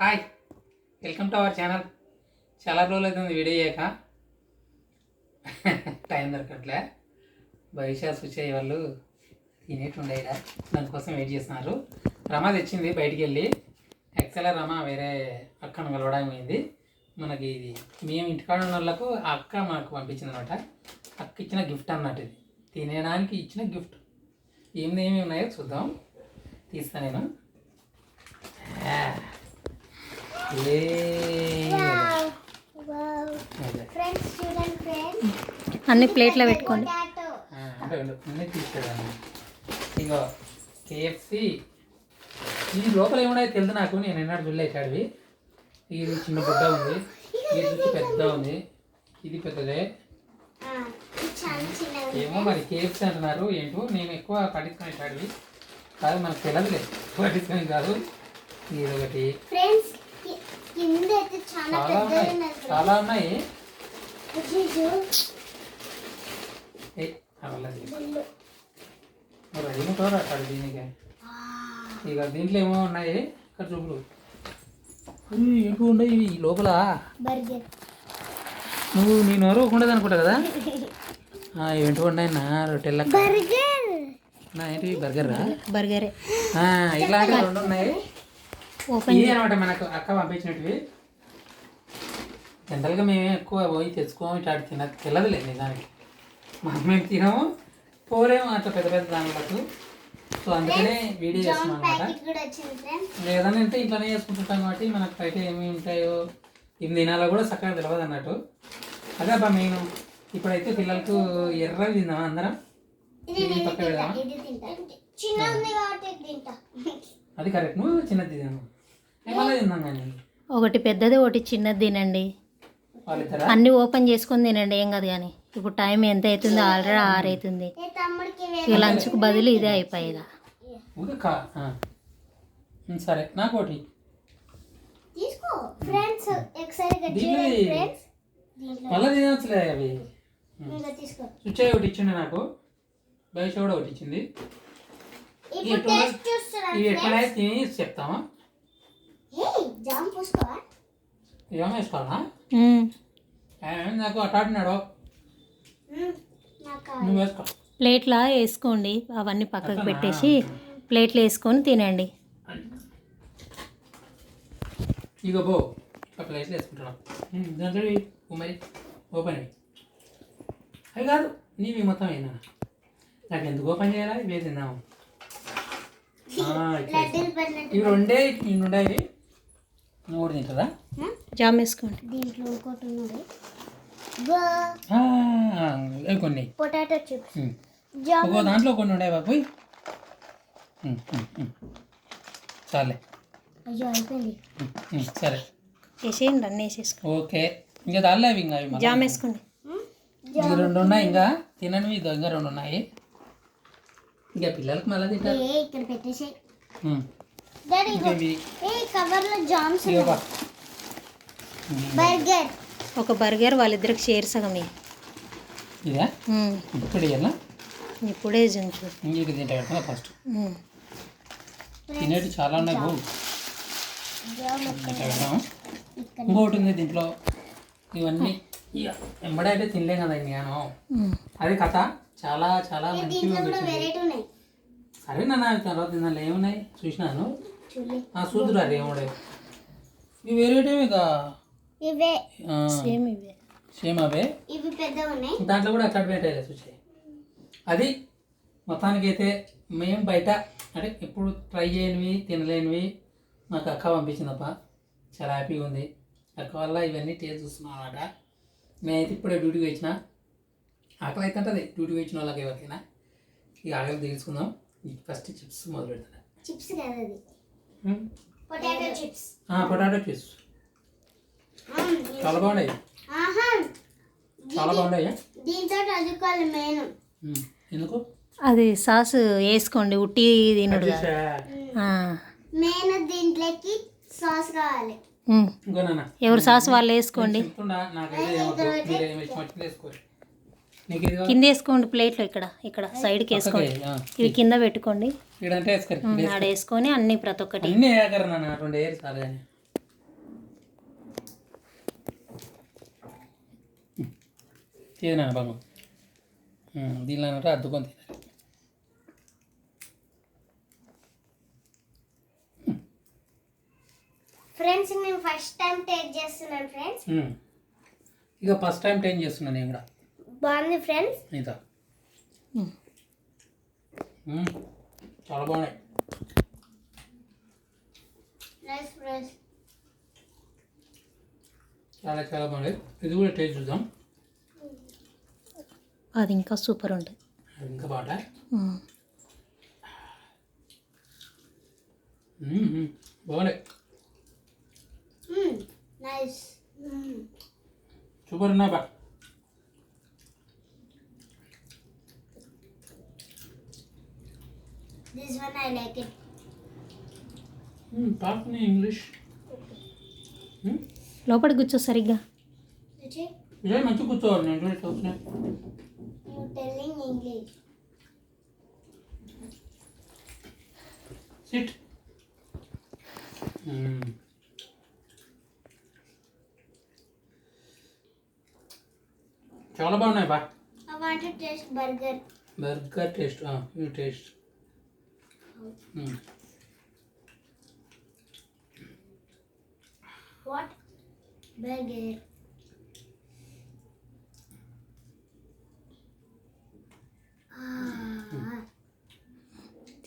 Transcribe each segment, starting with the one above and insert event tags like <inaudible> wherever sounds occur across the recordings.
Hi welcome to our channel. చాలా రోజులు అవుతుంది వీడియో చేయక. టైం దొరకట్లే. బైషా సుచయ్య వాళ్ళు తినేటుండే దానికోసం వెయిట్ చేస్తున్నారు. రమ తెచ్చింది బయటికి వెళ్ళి. యాక్చువల్గా రమ వేరే అక్కను కలవడానికి పోయింది. మనకి ఇది మేము ఇంటికాడ ఉన్న వాళ్ళకు ఆ అక్క మనకు పంపించింది అనమాట అక్క ఇచ్చిన గిఫ్ట్ అన్నట్టు ఇది. తినడానికి ఇచ్చిన గిఫ్ట్. ఏమి ఏమి ఉన్నాయో చూద్దాం. తీస్తాను నేను ఆ. ఏ అదే. ఫ్రెండ్స్ చూడండి ఫ్రెండ్స్ అన్ని ప్లేట్లో పెట్టుకోండి. ఇగో కేఎఫ్సి ఇది లోపల ఏమున్నాయో తెలుసు నాకు నేను ఎన్నడూ చూడలేదు అడివి. ఇది చిన్న బుడ్డ ఉంది ఇది వచ్చి పెద్ద ఉంది ఇది పెద్దదే. ఏమో మరి కేఎఫ్సి అంటున్నారు ఏంటో నేను ఎక్కువ పట్టించుకునే అడివి. కాదు మనకు తెలియదులే పట్టించుకుని కాదు. ఇది ఒకటి. ఫ్రెండ్స్ చాలా ఉన్నాయి. చాలా ఉన్నాయి. అక్కడ దీనికి? ఆ, ఇక దీంట్లో ఏమో ఉన్నాయి? ఇక్కడ చూపులు. ఏంటో ఉన్నాయి ఇవి లోపల. బర్గర్. నువ్వు నేను ఎవరో ఉండదు అనుకుంటా కదా? <laughs> ఆ, ఏంటో ఉన్నాయి నా రొట్టెల బర్గర్. నా ఏంటి? బర్గర్? బర్గరే. ఆ, ఇలాంటివి రెండు ఉన్నాయి. ఓపెన్ ఇవి అనమాట మనకు అక్క పంపించినవి జనరల్గా మేము ఎక్కువ పోయి తెచ్చుకోము ఇటు తిన తెల్లదులే నిజానికి. మనం మేము తినము పోలేము అట్లా పెద్ద పెద్ద దానిలకు సో అందుకనే వీడియో చేస్తున్నాం అనమాట లేదని అంటే ఇంట్లోనే చేసుకుంటుంటాం కాబట్టి మనకు బయట ఏమి ఉంటాయో ఏం తినాలో కూడా చక్కగా తెలియదు అన్నట్టు. అదే అబ్బా మెయిన్ ఇప్పుడైతే పిల్లలకు ఎర్రవి తిందామా అందరం? ఇది ఇది పక్క పెడదామా? ఇది ఇది తింటా. అది కరెక్ట్ నువ్వు చిన్నది తిన్నాను తిందాం కానీ ఒకటి పెద్దది ఒకటి చిన్నది తినండి. అన్ని ఓపెన్ చేసుకొని తినండి ఏం కాదు కానీ. ఇప్పుడు టైం ఎంత అవుతుంది ఆల్రెడీ ఆరు అవుతుంది ఏ తమ్ముడికి వేరే ఇక లంచ్కు బదులు ఇదే అయిపోయేదా? సరే. నాకు ఒకటి. తీసుకో. ఫ్రెండ్స్ ఒకసారి ఫ్రెండ్స్ మళ్ళీ తినవచ్చులే అవి. నాకు. బయట కూడా ఇచ్చింది. ఇవి చెప్తామా? ఏ వేసుకోవాలా నాకు అటాడినాడు. నువ్వు వేసుకో. ప్లేట్లో వేసుకోండి అవన్నీ పక్కకు పెట్టేసి ప్లేట్లో వేసుకొని తినండి. ఇగో బో ఇట్లా ప్లేస్లో వేసుకుంటున్నాం. ఉమ్, దాంట్లో ఇవి, ఓ మరి ఓపెన్ అవి అవి కాదు నీవి మొత్తం అయినా. నాకు ఎందుకు ఓపెన్ చేయాలా? ఇవే పడినట్టు ఇవి రెండే ఇవి ఉండేవి కూడా తింటారా. జామ్ వేసుకోండి. దీంట్లో ఇంకోటి ఉన్నది. బా. ఆ, ఇవి కొన్ని. Potato chips. ఒక్కో దాంట్లో కొన్ని ఉండే బాబు. చాలే. అయ్యో అయిపోయింది. సరే. వేసేయండి అన్నీ వేసేసుకోండి ఓకే. ఇంకా దానిలో అవి ఇంకా. జామ్ వేసుకోండి. ఇవి రెండు ఉన్నాయి ఇంకా. తిననివి ఇదో ఇంకా రెండు ఉన్నాయి. ఇంకా పిల్లలకి మళ్ళీ తింటారు. ఇక్కడ పెట్టేసి బర్గర్ ఒక బర్గర్ వాళ్ళిద్దరికి షేర్ సగం. ఇదా. ఇప్పుడు ఇప్పుడే జంచు ఇంక ఇది తింటా కదా ఫస్ట్. తినేటి చాలా ఉన్నాయి ఇక్కడ. ఇంకోటి ఉంది దీంట్లో. ఇవన్నీ ఇక ఎంబడే అయితే తినలేం కదా నేను. అదే కథ. చాలా చాలా మంచిగా సరే నాన్న తర్వాత తినాలి ఏమున్నాయి? చూసినాను. ఆ చూదురా ఏముండే? ఇవి వేరేటివి ఇక? ఇవే. సేమ్ ఇవే. సేమ్ అవే? ఇవి పెద్దగా ఉన్నాయి. దాంట్లో కూడా అక్కడ పెట్టాలి చూసాయి. అది మొత్తానికైతే మేము బయట అంటే ఎప్పుడు ట్రై చేయనివి తినలేనివి మాకు అక్క పంపించిందప్ప. చాలా హ్యాపీగా ఉంది. అక్క వల్ల ఇవన్నీ టేస్ట్ చూస్తున్నాం అనమాట నేనైతే ఇప్పుడే డ్యూటీకి వచ్చిన. ఆకలి అయితే ఉంటుంది. డ్యూటీకి వచ్చిన వాళ్ళకి ఎవరికైనా. ఇక ఆకలి తెలుసుకుందాం ఫస్ట్ చిప్స్ మొదలు పెడతాను. చిప్స్ కదా అది పొటాటో చిప్స్ పొటాటో చిప్స్ చాలా బాగున్నాయి. ఆహా. చాలా బాగున్నాయి? దీంతో చదువుకోవాలి మెయిన్. ఉమ్. ఎందుకు? అది సాస్ వేసుకోండి ఉట్టి తినడు. మెయిన్ దీంట్లోకి సాస్ కావాలి. నాన్న. ఎవరు సాస్ వాళ్ళు వేసుకోండి. కింద వేసుకోండి ప్లేట్లు ఇక్కడ ఇక్కడ సైడ్కి వేసుకోండి. ఇవి కింద పెట్టుకోండి. ఆడ వేసుకొని అన్ని ప్రతి ఒక్కటి. దీనిలో అద్దుకొని ఫ్రెండ్స్ నేను ఫస్ట్ టైం టేస్ట్ చేస్తున్నాను ఫ్రెండ్స్ ఇక ఫస్ట్ టైం టేస్ట్ చేస్తున్నాను నేను కూడా. బాగుంది ఫ్రెండ్స్. మ్మ్. చాలా బాగున్నాయి. Nice friends. చాలా చాలా బాగున్నాయి. ఇది కూడా టేస్ట్ చూద్దాం. అది ఇంకా సూపర్ ఉంటుంది. అది ఇంకా. మ్మ్. బాగున్నాయి. నైస్. సూపర్ ఉన్నాయి బా. This one I like it talk English లోపల కూర్చో సరిగ్గా. ఇదే మంచి కూర్చోవాలి నేను ఇంగ్లీష్ సిట్ చాలా బాగున్నాయి బా. బర్గర్ బర్గర్ టేస్ట్ ఇది టేస్ట్ వాట్ బర్గర్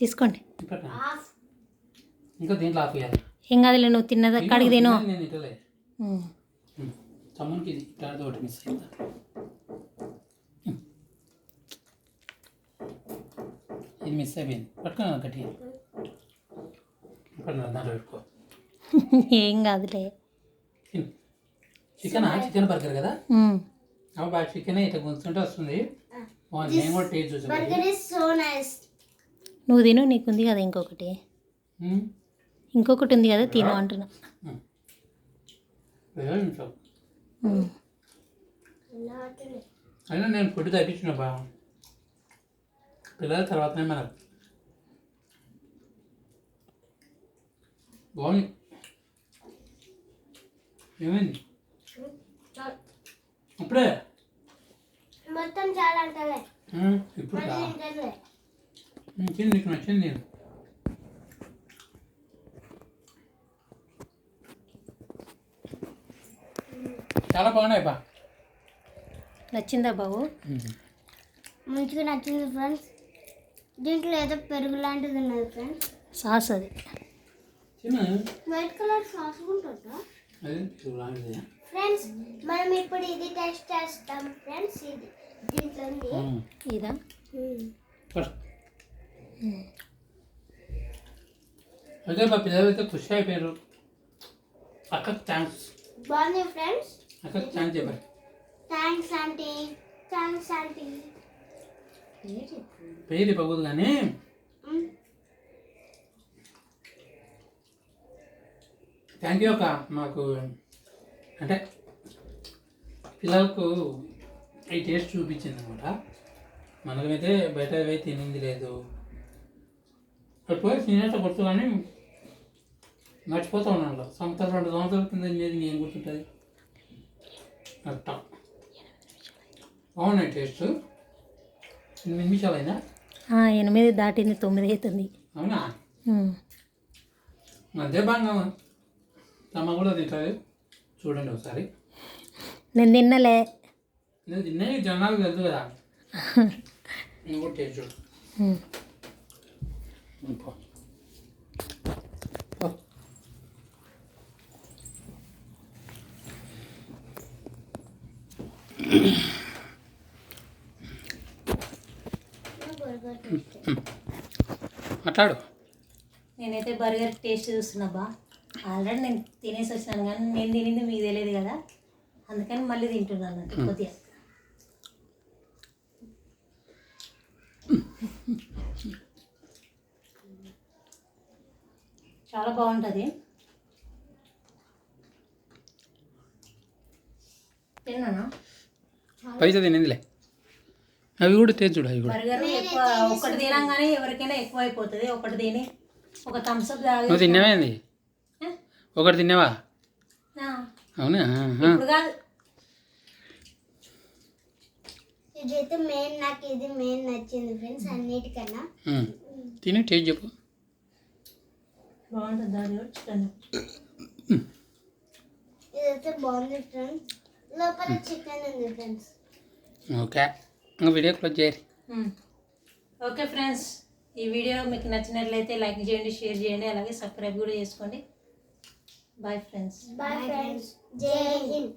తీసుకోండి. ఆఫ్ ఇంకా దీంట్లో ఆపేయాలి ఏం కాదులే నువ్వు తిన్నది అక్కడికి తిను. తమ్మునికి ఇట్లాంటిది ఒకటి మిస్ అయిందా ఇది మిస్ అయిపోయింది గట్టిగా. దాంట్లో పెట్టుకో. ఏం కాదులే. చికెన్ చికెన్ బర్గర్ కదా? మ్మ్. అవి బాగా చికెన్ ఇట్లా గుంతుంటే వస్తుంది. నేను కూడా టేస్ట్ చూసాను బర్గర్ ఇస్ సో నైస్ నువ్వు తిను నీకుంది కదా ఇంకొకటి. ఇంకొకటి ఉంది కదా తిను అంటున్నా. అయినా నేను ఫుడ్ తగ్గించిన బా పిల్లల తర్వాతనే మనకు బాగుంది. ఏమైంది? ఇప్పుడే? మొత్తం చాలా ఉమ్, ఇప్పుడు నీకు నచ్చింది నేను. చాలా బాగున్నాయి బా. నచ్చిందా బాబు? మంచిగా నచ్చింది ఫ్రెండ్స్. దీంట్లో ఏదో పెరుగు లాంటిది ఉన్నది ఫ్రెండ్స్ సాస్ అది. చిన్న వైట్ కలర్ సాస్ ఉంటుందా? అది చూడాలి. ఫ్రెండ్స్ మనం ఇప్పుడు ఇది టెస్ట్ చేస్తాం. ఫ్రెండ్స్ ఇది దీంట్లో ఇదా? అదే మా పిల్లలు అయితే ఖుషి అయిపోయారు. అక్కకి థ్యాంక్స్ బాగుంది ఫ్రెండ్స్ అక్కకి థ్యాంక్స్ చెప్పారు థ్యాంక్స్ ఆంటీ థ్యాంక్స్ ఆంటీ పేరు ఇవ్వకూడదు కానీ థ్యాంక్ యూ అక్క మాకు అంటే పిల్లలకు ఈ టేస్ట్ చూపించింది అనమాట. మనకైతే బయట అవి తినింది లేదు. అక్కడ పోయి తినేట గుర్తు కానీ మర్చిపోతా ఉన్నాను. సంవత్సరం రెండు సంవత్సరాల కింద తినేది ఏం గుర్తుంటుంది? అట్టా. బాగున్నాయి టేస్ట్. ఎనిమిది దాటింది తొమ్మిది అవుతుంది. అదే కూడా తింటుంది చూడండి ఒకసారి. నేను తిన్నలే. నేను తినే జనాలకు తెలుసు కదా. <laughs> నువ్వు కూడా టేస్ట్ చూడు. మ్మ్. <clears throat> పో. పో. బర్గర్ టేస్ట్ మాట్లాడు. నేనైతే బర్గర్ టేస్ట్ చూస్తున్నా బా. ఆల్రెడీ నేను తినేసి వచ్చినాను కానీ నేను తినింది మీకు తెలియదు కదా. అందుకని మళ్ళీ తింటున్నాను కొద్దిగా. చాలా బాగుంటుంది. తిన్నానా? పైసా తినేదిలే. అవి కూడా టేస్ట్ చూడు అవి కూడా. ఎక్కువ ఒకటి తినంగానే ఎవరికైనా ఎక్కువ అయిపోతుంది. ఒకటి తిని ఒక థమ్స్అప్ నువ్వు తిన్నావేంది ఒకటి తిన్నావా? అవునా? ఇదైతే మెయిన్ నాకు ఇది మెయిన్ నచ్చింది ఫ్రెండ్స్ అన్నిటికన్నా. తిని టేస్ట్ చెప్పు. బాగుంటుంది చికెన్ ఇదైతే బాగుంది ఫ్రెండ్స్ లోపల చికెన్ ఉంది ఫ్రెండ్స్ ఓకే. వీడియో క్లోజ్ చేయరు ఓకే ఫ్రెండ్స్ ఈ వీడియో మీకు నచ్చినట్లయితే లైక్ చేయండి షేర్ చేయండి అలాగే సబ్స్క్రైబ్ కూడా చేసుకోండి. బాయ్ ఫ్రెండ్స్ బాయ్ ఫ్రెండ్స్ జై హింద్